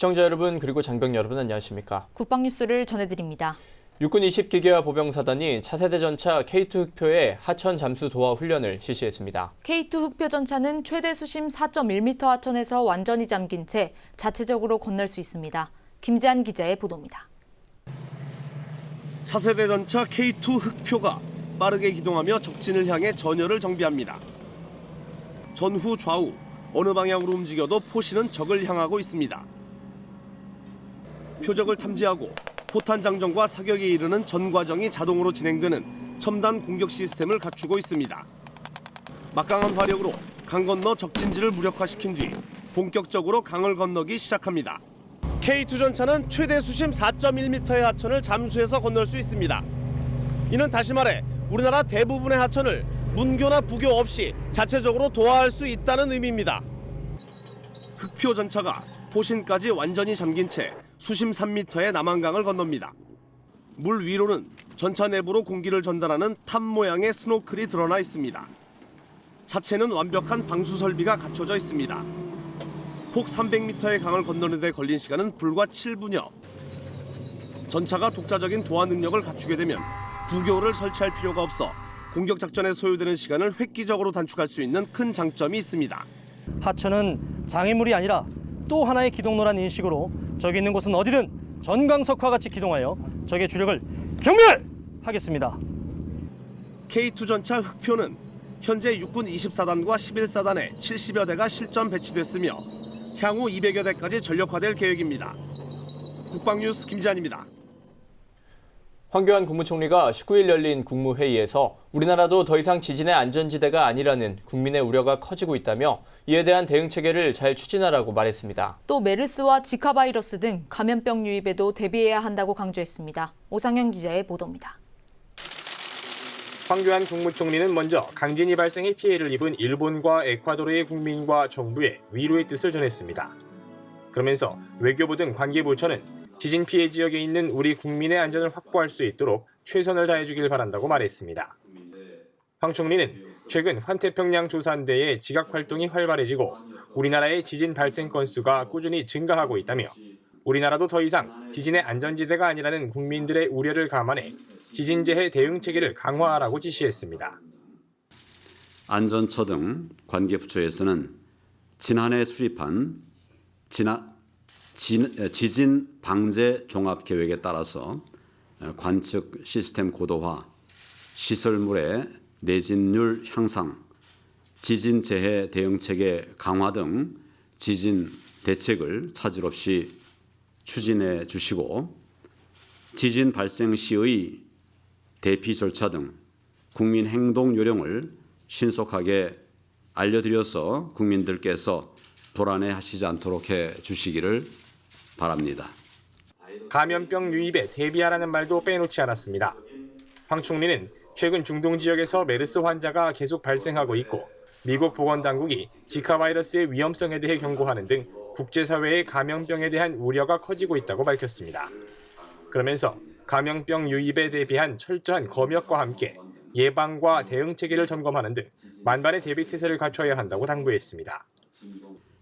시청자 여러분 그리고 장병 여러분 안녕하십니까? 국방뉴스를 전해드립니다. 육군 20기계화 보병사단이 차세대 전차 K2 흑표의 하천 잠수 도하 훈련을 실시했습니다. K2 흑표 전차는 최대 수심 4.1m 하천에서 완전히 잠긴 채 자체적으로 건널 수 있습니다. 김지한 기자의 보도입니다. 차세대 전차 K2 흑표가 빠르게 기동하며 적진을 향해 전열을 정비합니다. 전후 좌우 어느 방향으로 움직여도 포신은 적을 향하고 있습니다. 표적을 탐지하고 포탄 장전과 사격에 이르는 전 과정이 자동으로 진행되는 첨단 공격 시스템을 갖추고 있습니다. 막강한 화력으로 강 건너 적진지를 무력화시킨 뒤 본격적으로 강을 건너기 시작합니다. K2 전차는 최대 수심 4.1m의 하천을 잠수해서 건널 수 있습니다. 이는 다시 말해 우리나라 대부분의 하천을 문교나 부교 없이 자체적으로 도하할 수 있다는 의미입니다. 흑표 전차가 포신까지 완전히 잠긴 채 수심 3m의 남한강을 건넙니다. 물 위로는 전차 내부로 공기를 전달하는 탑 모양의 스노클이 드러나 있습니다. 차체는 완벽한 방수 설비가 갖춰져 있습니다. 폭 300m의 강을 건너는 데 걸린 시간은 불과 7분여. 전차가 독자적인 도하 능력을 갖추게 되면 부교를 설치할 필요가 없어 공격 작전에 소요되는 시간을 획기적으로 단축할 수 있는 큰 장점이 있습니다. 하천은 장애물이 아니라 또 하나의 기동로란 인식으로 적이 있는 곳은 어디든 전광석화 같이 기동하여 적의 주력을 경멸하겠습니다. K2 전차 흑표는 현재 육군 24단과 11사단에 70여 대가 실전 배치됐으며 향후 200여 대까지 전력화될 계획입니다. 국방뉴스 김지한입니다. 황교안 국무총리가 19일 열린 국무회의에서 우리나라도 더 이상 지진의 안전지대가 아니라는 국민의 우려가 커지고 있다며 이에 대한 대응 체계를 잘 추진하라고 말했습니다. 또 메르스와 지카 바이러스 등 감염병 유입에도 대비해야 한다고 강조했습니다. 오상현 기자의 보도입니다. 황교안 국무총리는 먼저 강진이 발생해 피해를 입은 일본과 에콰도르의 국민과 정부에 위로의 뜻을 전했습니다. 그러면서 외교부 등 관계 부처는 지진 피해 지역에 있는 우리 국민의 안전을 확보할 수 있도록 최선을 다해주길 바란다고 말했습니다. 황 총리는 최근 환태평양 조산대의 지각 활동이 활발해지고 우리나라의 지진 발생 건수가 꾸준히 증가하고 있다며 우리나라도 더 이상 지진의 안전지대가 아니라는 국민들의 우려를 감안해 지진재해 대응 체계를 강화하라고 지시했습니다. 안전처 등 관계 부처에서는 지난해 수립한 지나, 진, 지진 방제 종합 계획에 따라서 관측 시스템 고도화, 시설물의 내진율 향상, 지진 재해 대응 체계 강화 등 지진 대책을 차질 없이 추진해 주시고 지진 발생 시의 대피 절차 등 국민 행동 요령을 신속하게 알려드려서 국민들께서 불안해하시지 않도록 해 주시기를 바랍니다. 감염병 유입에 대비하라는 말도 빼놓지 않았습니다. 황 총리는 최근 중동 지역에서 메르스 환자가 계속 발생하고 있고 미국 보건당국이 지카 바이러스의 위험성에 대해 경고하는 등 국제사회의 감염병에 대한 우려가 커지고 있다고 밝혔습니다. 그러면서 감염병 유입에 대비한 철저한 검역과 함께 예방과 대응 체계를 점검하는 등 만반의 대비 태세를 갖춰야 한다고 당부했습니다.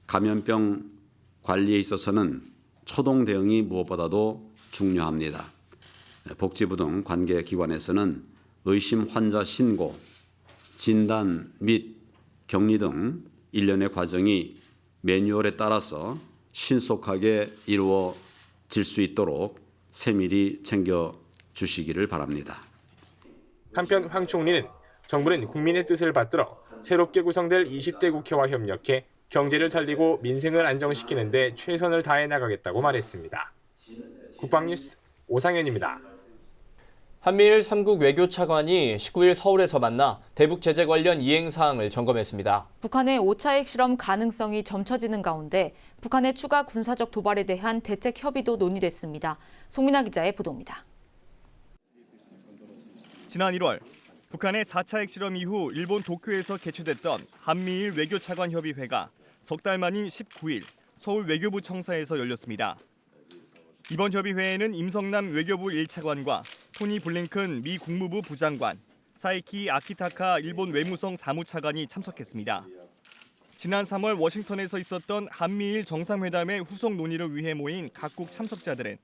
감염병 관리에 있어서는 초동 대응이 무엇보다도 중요합니다. 복지부 등 관계 기관에서는 의심 환자 신고, 진단 및 격리 등 일련의 과정이 매뉴얼에 따라서 신속하게 이루어질 수 있도록 세밀히 챙겨 주시기를 바랍니다. 한편 황 총리는 정부는 국민의 뜻을 받들어 새롭게 구성될 20대 국회와 협력해 경제를 살리고 민생을 안정시키는 데 최선을 다해 나가겠다고 말했습니다. 국방뉴스 오상현입니다. 한미일 3국 외교 차관이 19일 서울에서 만나 대북 제재 관련 이행 사항을 점검했습니다. 북한의 5차 핵실험 가능성이 점쳐지는 가운데 북한의 추가 군사적 도발에 대한 대책 협의도 논의됐습니다. 송민아 기자의 보도입니다. 지난 1월 북한의 4차 핵실험 이후 일본 도쿄에서 개최됐던 한미일 외교차관 협의회가 석 달 만인 19일 서울 외교부 청사에서 열렸습니다. 이번 협의회에는 임성남 외교부 1차관과 토니 블링컨 미 국무부 부장관, 사이키 아키타카 일본 외무성 사무차관이 참석했습니다. 지난 3월 워싱턴에서 있었던 한미일 정상회담의 후속 논의를 위해 모인 각국 참석자들은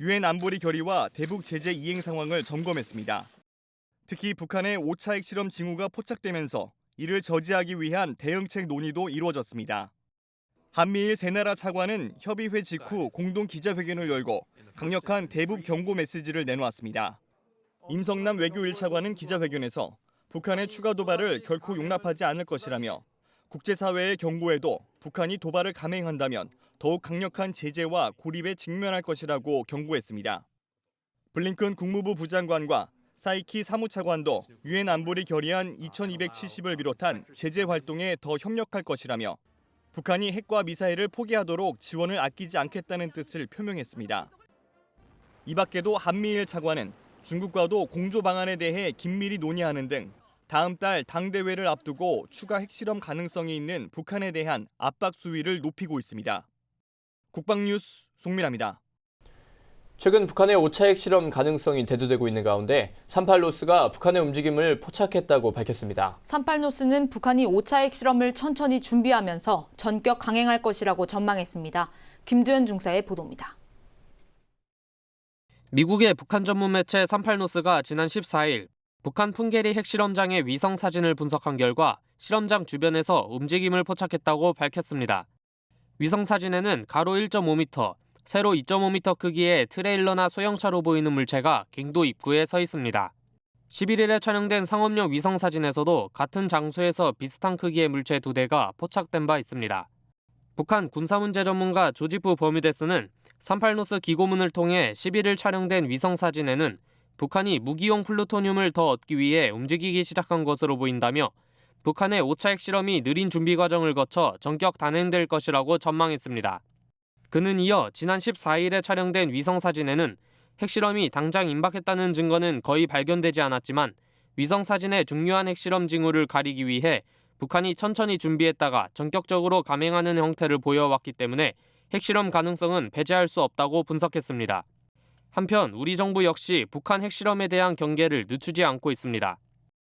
유엔 안보리 결의와 대북 제재 이행 상황을 점검했습니다. 특히 북한의 5차 핵실험 징후가 포착되면서 이를 저지하기 위한 대응책 논의도 이루어졌습니다. 한미일 세 나라 차관은 협의회 직후 공동 기자회견을 열고 강력한 대북 경고 메시지를 내놓았습니다. 임성남 외교 1차관은 기자회견에서 북한의 추가 도발을 결코 용납하지 않을 것이라며 국제사회의 경고에도 북한이 도발을 감행한다면 더욱 강력한 제재와 고립에 직면할 것이라고 경고했습니다. 블링컨 국무부 부장관과 사이키 사무차관도 유엔 안보리 결의안 2270을 비롯한 제재 활동에 더 협력할 것이라며 북한이 핵과 미사일을 포기하도록 지원을 아끼지 않겠다는 뜻을 표명했습니다. 이 밖에도 한미일 차관은 중국과도 공조 방안에 대해 긴밀히 논의하는 등 다음 달 당대회를 앞두고 추가 핵실험 가능성이 있는 북한에 대한 압박 수위를 높이고 있습니다. 국방뉴스 송민아입니다. 최근 북한의 5차 핵실험 가능성이 대두되고 있는 가운데 38로스가 북한의 움직임을 포착했다고 밝혔습니다. 38노스는 북한이 5차 핵실험을 천천히 준비하면서 전격 강행할 것이라고 전망했습니다. 김두현 중사의 보도입니다. 미국의 북한 전문 매체 38노스가 지난 14일 북한 풍계리 핵실험장의 위성 사진을 분석한 결과 실험장 주변에서 움직임을 포착했다고 밝혔습니다. 위성 사진에는 가로 1.5m, 세로 2.5m 크기의 트레일러나 소형차로 보이는 물체가 갱도 입구에 서 있습니다. 11일에 촬영된 상업용 위성 사진에서도 같은 장소에서 비슷한 크기의 물체 두 대가 포착된 바 있습니다. 북한 군사문제 전문가 조지프 버뮤데스는 38노스 기고문을 통해 11일 촬영된 위성 사진에는 북한이 무기용 플루토늄을 더 얻기 위해 움직이기 시작한 것으로 보인다며 북한의 5차 핵실험이 느린 준비 과정을 거쳐 전격 단행될 것이라고 전망했습니다. 그는 이어 지난 14일에 촬영된 위성 사진에는 핵실험이 당장 임박했다는 증거는 거의 발견되지 않았지만 위성 사진의 중요한 핵실험 징후를 가리기 위해 북한이 천천히 준비했다가 전격적으로 감행하는 형태를 보여왔기 때문에 핵실험 가능성은 배제할 수 없다고 분석했습니다. 한편 우리 정부 역시 북한 핵실험에 대한 경계를 늦추지 않고 있습니다.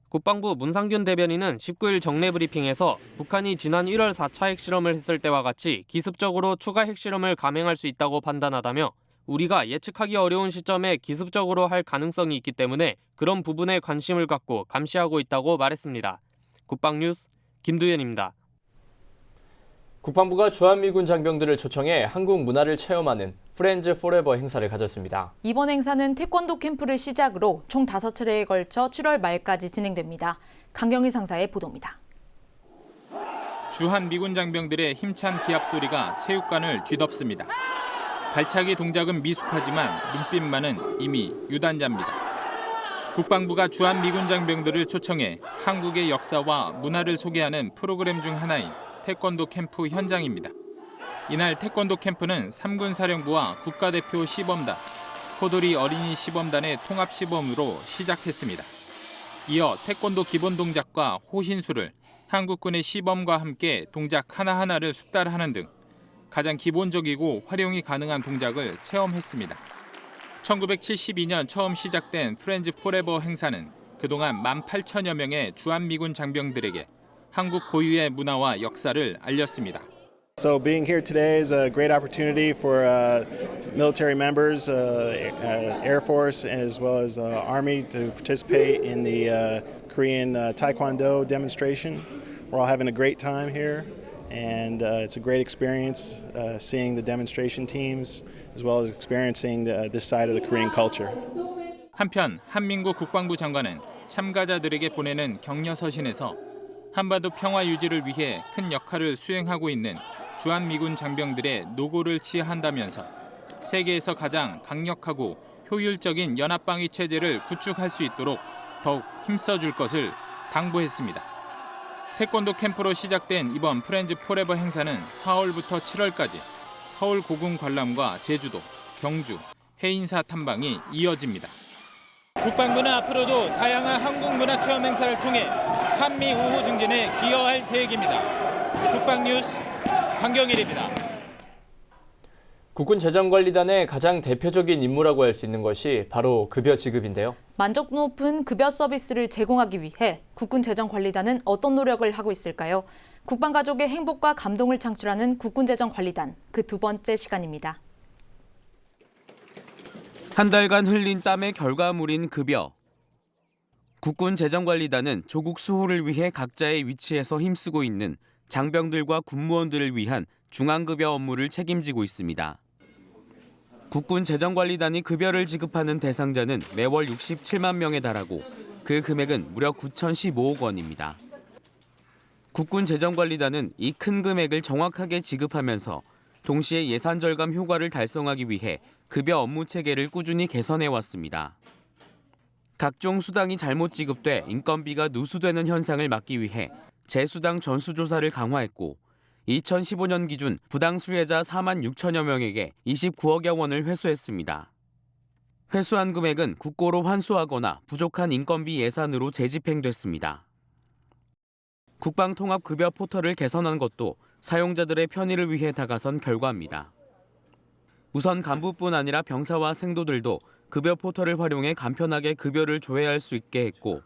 국방부 문상균 대변인은 19일 정례 브리핑에서 북한이 지난 1월 4차 핵실험을 했을 때와 같이 기습적으로 추가 핵실험을 감행할 수 있다고 판단하다며 우리가 예측하기 어려운 시점에 기습적으로 할 가능성이 있기 때문에 그런 부분에 관심을 갖고 감시하고 있다고 말했습니다. 국방뉴스 김두현입니다. 국방부가 주한미군 장병들을 초청해 한국 문화를 체험하는 프렌즈 포레버 행사를 가졌습니다. 이번 행사는 태권도 캠프를 시작으로 총 5차례에 걸쳐 7월 말까지 진행됩니다. 강경일 상사의 보도입니다. 주한 미군 장병들의 힘찬 기합 소리가 체육관을 뒤덮습니다. 발차기 동작은 미숙하지만 눈빛만은 이미 유단자입니다. 국방부가 주한 미군 장병들을 초청해 한국의 역사와 문화를 소개하는 프로그램 중 하나인 태권도 캠프 현장입니다. 이날 태권도 캠프는 3군 사령부와 국가대표 시범단, 호돌이 어린이 시범단의 통합 시범으로 시작했습니다. 이어 태권도 기본 동작과 호신술을 한국군의 시범과 함께 동작 하나하나를 숙달하는 등 가장 기본적이고 활용이 가능한 동작을 체험했습니다. 1972년 처음 시작된 프렌즈 포레버 행사는 그동안 18,000여 명의 주한미군 장병들에게 한국 고유의 문화와 역사를 알렸습니다. So being here today is a great opportunity for uh, military members, uh, uh, Air Force, as well as uh, Army to participate in the uh, Korean uh, Taekwondo demonstration. We're all having a great time here, and uh, it's a great experience uh, seeing the demonstration teams as well as experiencing the, this side of the Korean culture. 한편 한민구 국방부 장관은 참가자들에게 보내는 격려 서신에서 한반도 평화 유지를 위해 큰 역할을 수행하고 있는 주한미군 장병들의 노고를 치하한다면서 세계에서 가장 강력하고 효율적인 연합방위 체제를 구축할 수 있도록 더욱 힘써줄 것을 당부했습니다. 태권도 캠프로 시작된 이번 프렌즈 포레버 행사는 4월부터 7월까지 서울 고궁 관람과 제주도, 경주, 해인사 탐방이 이어집니다. 국방부는 앞으로도 다양한 한국 문화 체험 행사를 통해 한미 우호 증진에 기여할 계획입니다. 국방뉴스 강경일입니다. 국군 재정관리단의 가장 대표적인 임무라고 할 수 있는 것이 바로 급여 지급인데요. 만족 높은 급여 서비스를 제공하기 위해 국군 재정관리단은 어떤 노력을 하고 있을까요? 국방 가족의 행복과 감동을 창출하는 국군 재정관리단 그 두 번째 시간입니다. 한 달간 흘린 땀의 결과물인 급여. 국군 재정관리단은 조국 수호를 위해 각자의 위치에서 힘쓰고 있는 장병들과 군무원들을 위한 중앙급여 업무를 책임지고 있습니다. 국군 재정관리단이 급여를 지급하는 대상자는 매월 67만 명에 달하고 그 금액은 무려 9,015억 원입니다. 국군 재정관리단은 이 큰 금액을 정확하게 지급하면서 동시에 예산 절감 효과를 달성하기 위해 급여 업무 체계를 꾸준히 개선해 왔습니다. 각종 수당이 잘못 지급돼 인건비가 누수되는 현상을 막기 위해 재수당 전수조사를 강화했고 2015년 기준 부당 수혜자 4만 6천여 명에게 29억여 원을 회수했습니다. 회수한 금액은 국고로 환수하거나 부족한 인건비 예산으로 재집행됐습니다. 국방통합급여 포털을 개선한 것도 사용자들의 편의를 위해 다가선 결과입니다. 우선 간부뿐 아니라 병사와 생도들도 급여 포털을 활용해 간편하게 급여를 조회할 수 있게 했고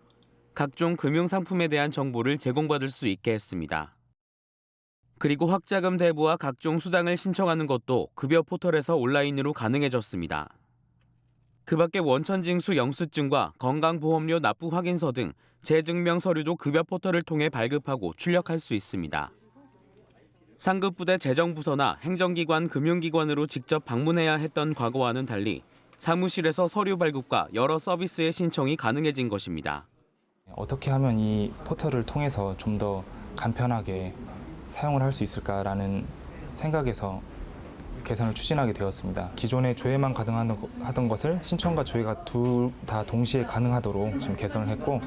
각종 금융 상품에 대한 정보를 제공받을 수 있게 했습니다. 그리고 확자금 대부와 각종 수당을 신청하는 것도 급여 포털에서 온라인으로 가능해졌습니다. 그 밖에 원천징수 영수증과 건강보험료 납부 확인서 등 재증명 서류도 급여 포털을 통해 발급하고 출력할 수 있습니다. 상급부대 재정부서나 행정기관 금융기관으로 직접 방문해야 했던 과거와는 달리 사무실에서 서류 발급과 여러 서비스의 신청이 가능해진 것입니다. 어떻게 하면 이 포털을 통해서 좀 더 간편하게 사용을 할 수 있을까라는 생각에서 개선을 추진하게 되었습니다. 기존에 조회만 가능하던 것을 신청과 조회가 둘 다 동시에 가능하도록 지금 개선을 했고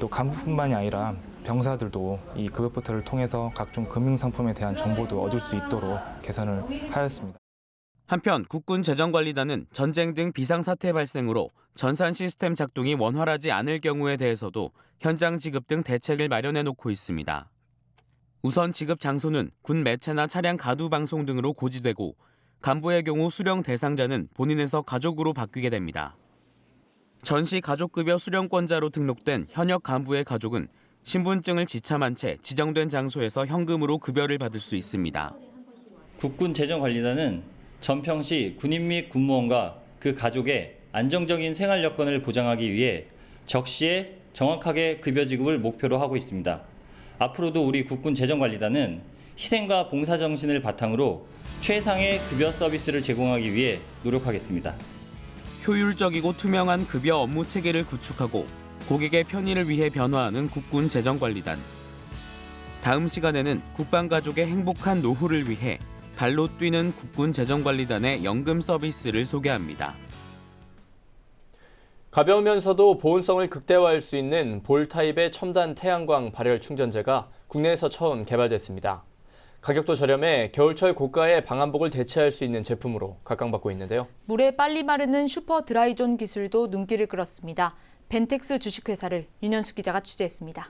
또 간부뿐만이 아니라 병사들도 이 급여 포털을 통해서 각종 금융 상품에 대한 정보도 얻을 수 있도록 개선을 하였습니다. 한편 국군 재정관리단은 전쟁 등 비상사태 발생으로 전산 시스템 작동이 원활하지 않을 경우에 대해서도 현장 지급 등 대책을 마련해 놓고 있습니다. 우선 지급 장소는 군 매체나 차량 가두 방송 등으로 고지되고 간부의 경우 수령 대상자는 본인에서 가족으로 바뀌게 됩니다. 전시 가족급여 수령권자로 등록된 현역 간부의 가족은 신분증을 지참한 채 지정된 장소에서 현금으로 급여를 받을 수 있습니다. 국군 재정관리단은 전평시 군인 및 군무원과 그 가족의 안정적인 생활 여건을 보장하기 위해 적시에 정확하게 급여 지급을 목표로 하고 있습니다. 앞으로도 우리 국군 재정관리단은 희생과 봉사 정신을 바탕으로 최상의 급여 서비스를 제공하기 위해 노력하겠습니다. 효율적이고 투명한 급여 업무 체계를 구축하고 고객의 편의를 위해 변화하는 국군 재정관리단. 다음 시간에는 국방가족의 행복한 노후를 위해 발로 뛰는 국군 재정관리단의 연금 서비스를 소개합니다. 가벼우면서도 보온성을 극대화할 수 있는 볼 타입의 첨단 태양광 발열 충전재가 국내에서 처음 개발됐습니다. 가격도 저렴해 겨울철 고가의 방한복을 대체할 수 있는 제품으로 각광받고 있는데요. 물에 빨리 마르는 슈퍼 드라이존 기술도 눈길을 끌었습니다. 벤텍스 주식회사를 윤현수 기자가 취재했습니다.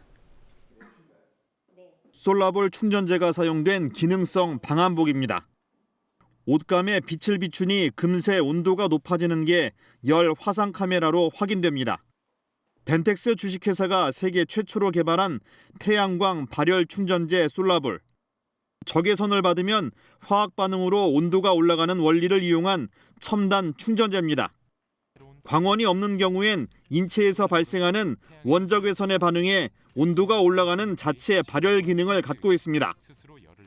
솔라볼 충전재가 사용된 기능성 방한복입니다. 옷감에 빛을 비추니 금세 온도가 높아지는 게 열 화상 카메라로 확인됩니다. 벤텍스 주식회사가 세계 최초로 개발한 태양광 발열 충전재 솔라볼. 적외선을 받으면 화학 반응으로 온도가 올라가는 원리를 이용한 첨단 충전재입니다. 광원이 없는 경우엔 인체에서 발생하는 원적외선에 반응해 온도가 올라가는 자체 발열 기능을 갖고 있습니다.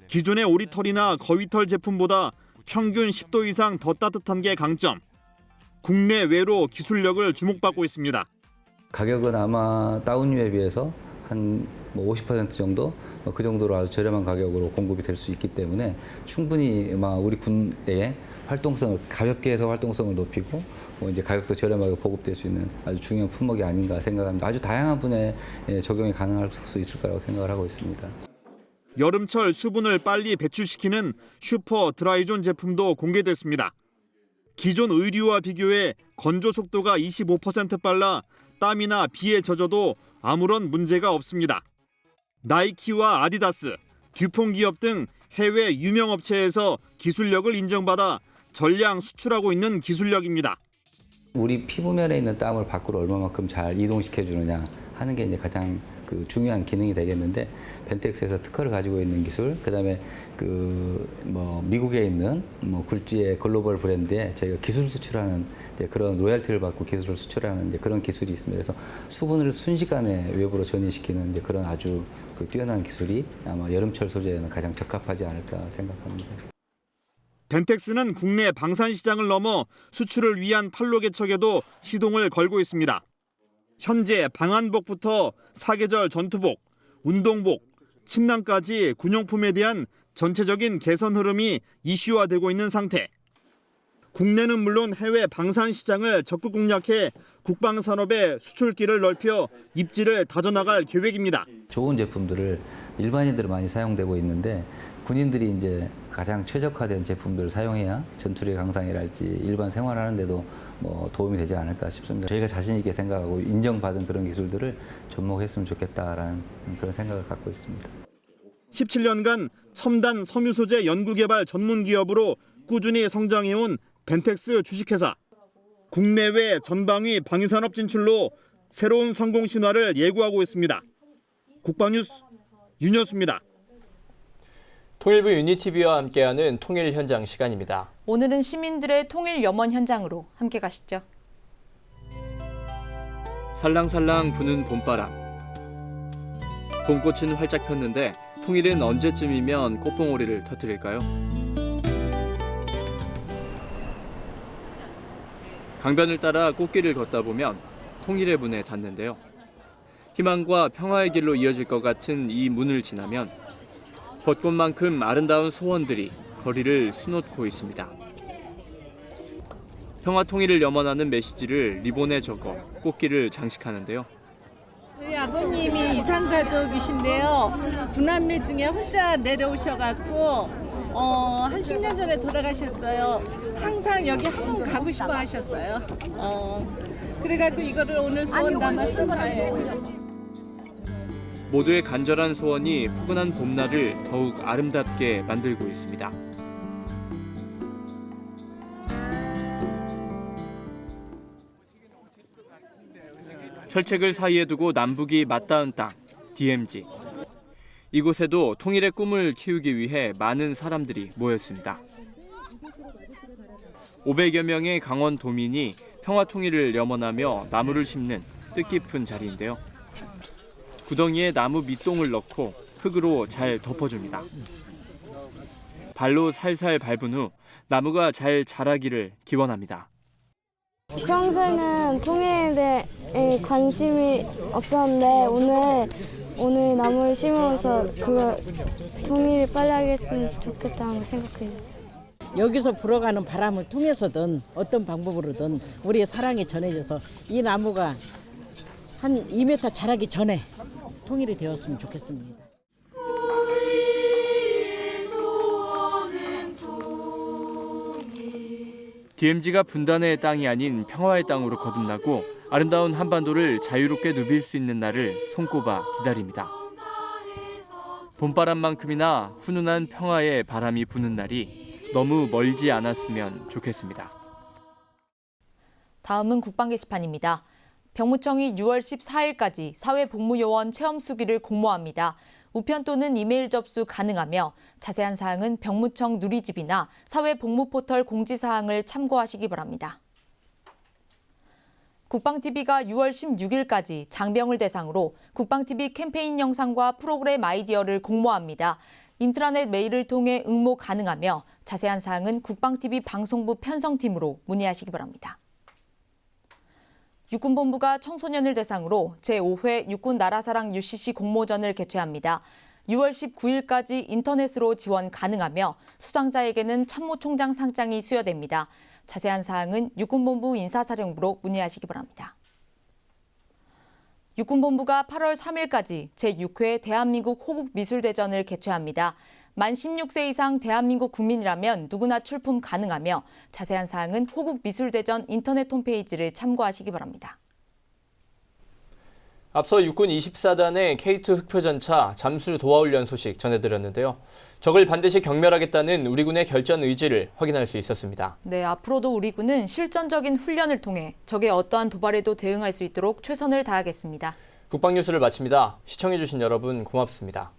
기존의 오리털이나 거위털 제품보다 평균 10도 이상 더 따뜻한 게 강점. 국내외로 기술력을 주목받고 있습니다. 가격은 아마 다운유에 비해서 한 50% 정도 뭐그 정도로 아주 저렴한 가격으로 공급이 될 수 있기 때문에 충분히 우리 군의 활동성을 가볍게 해서 활동성을 높이고 뭐 이제 가격도 저렴하게 보급될 수 있는 아주 중요한 품목이 아닌가 생각합니다. 아주 다양한 분야에 적용이 가능할 수 있을 거라고 생각을 하고 있습니다. 여름철 수분을 빨리 배출시키는 슈퍼 드라이존 제품도 공개됐습니다. 기존 의류와 비교해 건조 속도가 25% 빨라 땀이나 비에 젖어도 아무런 문제가 없습니다. 나이키와 아디다스, 듀퐁 기업 등 해외 유명 업체에서 기술력을 인정받아 전량 수출하고 있는 기술력입니다. 우리 피부면에 있는 땀을 밖으로 얼마만큼 잘 이동시켜 주느냐 하는 게 이제 가장 그 중요한 기능이 되겠는데 벤텍스에서 특허를 가지고 있는 기술, 그다음에 그 뭐 미국에 있는 뭐 굴지의 글로벌 브랜드에 저희가 기술 수출하는 그런 로열티를 받고 기술을 수출하는 그런 기술이 있습니다. 그래서 수분을 순식간에 외부로 전이시키는 그런 아주 그 뛰어난 기술이 아마 여름철 소재에는 가장 적합하지 않을까 생각합니다. 벤텍스는 국내 방산 시장을 넘어 수출을 위한 판로 개척에도 시동을 걸고 있습니다. 현재 방한복부터 사계절 전투복, 운동복, 침낭까지 군용품에 대한 전체적인 개선 흐름이 이슈화되고 있는 상태. 국내는 물론 해외 방산 시장을 적극 공략해 국방 산업의 수출길을 넓혀 입지를 다져나갈 계획입니다. 좋은 제품들을 일반인들은 많이 사용되고 있는데 군인들이 이제 가장 최적화된 제품들을 사용해야 전투력 강상이랄지 일반 생활하는데도 뭐 도움이 되지 않을까 싶습니다. 저희가 자신 있게 생각하고 인정받은 그런 기술들을 접목했으면 좋겠다라는 그런 생각을 갖고 있습니다. 17년간 첨단 섬유 소재 연구 개발 전문 기업으로 꾸준히 성장해온 벤텍스 주식회사. 국내외 전방위 방위산업 진출로 새로운 성공 신화를 예고하고 있습니다. 국방뉴스 윤여수입니다. 통일부 유니티비와 함께하는 통일 현장 시간입니다. 오늘은 시민들의 통일 염원 현장으로 함께 가시죠. 살랑살랑 부는 봄바람. 봄꽃은 활짝 폈는데 통일은 언제쯤이면 꽃봉오리를 터뜨릴까요? 강변을 따라 꽃길을 걷다 보면 통일의 문에 닿는데요. 희망과 평화의 길로 이어질 것 같은 이 문을 지나면 벚꽃만큼 아름다운 소원들이 거리를 수놓고 있습니다. 평화 통일을 염원하는 메시지를 리본에 적어 꽃길을 장식하는데요. 저희 아버님이 이상 가족이신데요. 구남매 중에 혼자 내려오셔갖고 어, 한 10년 전에 돌아가셨어요. 항상 여기 한 번 가고 싶어 하셨어요. 어, 그래갖고 이거를 오늘 소원 담아 쓴 거예요. 모두의 간절한 소원이 포근한 봄날을 더욱 아름답게 만들고 있습니다. 철책을 사이에 두고 남북이 맞닿은 땅, DMZ. 이곳에도 통일의 꿈을 키우기 위해 많은 사람들이 모였습니다. 500여 명의 강원 도민이 평화 통일을 염원하며 나무를 심는 뜻깊은 자리인데요. 구덩이에 나무 밑동을 넣고 흙으로 잘 덮어줍니다. 발로 살살 밟은 후 나무가 잘 자라기를 기원합니다. 평소에는 통일에 대해 관심이 없었는데 오늘 오늘 나무를 심으면서 그걸 통일이 빨리 하겠으면 좋겠다고 생각했어요. 여기서 불어가는 바람을 통해서든 어떤 방법으로든 우리의 사랑이 전해져서 이 나무가 한 2m 자라기 전에 통일이 되었으면 좋겠습니다. DMZ가 분단의 땅이 아닌 평화의 땅으로 거듭나고 아름다운 한반도를 자유롭게 누빌 수 있는 날을 손꼽아 기다립니다. 봄바람만큼이나 훈훈한 평화의 바람이 부는 날이 너무 멀지 않았으면 좋겠습니다. 다음은 국방 게시판입니다. 병무청이 6월 14일까지 사회복무요원 체험 수기를 공모합니다. 우편 또는 이메일 접수 가능하며 자세한 사항은 병무청 누리집이나 사회복무포털 공지사항을 참고하시기 바랍니다. 국방TV가 6월 16일까지 장병을 대상으로 국방TV 캠페인 영상과 프로그램 아이디어를 공모합니다. 인트라넷 메일을 통해 응모 가능하며 자세한 사항은 국방TV 방송부 편성팀으로 문의하시기 바랍니다. 육군본부가 청소년을 대상으로 제5회 육군 나라사랑 UCC 공모전을 개최합니다. 6월 19일까지 인터넷으로 지원 가능하며 수상자에게는 참모총장 상장이 수여됩니다. 자세한 사항은 육군본부 인사사령부로 문의하시기 바랍니다. 육군본부가 8월 3일까지 제6회 대한민국 호국미술대전을 개최합니다. 만 16세 이상 대한민국 국민이라면 누구나 출품 가능하며 자세한 사항은 호국미술대전 인터넷 홈페이지를 참고하시기 바랍니다. 앞서 육군 24단의 K2 흑표전차 잠수 도하훈련 소식 전해드렸는데요. 적을 반드시 경멸하겠다는 우리 군의 결전 의지를 확인할 수 있었습니다. 네, 앞으로도 우리 군은 실전적인 훈련을 통해 적의 어떠한 도발에도 대응할 수 있도록 최선을 다하겠습니다. 국방뉴스를 마칩니다. 시청해주신 여러분 고맙습니다.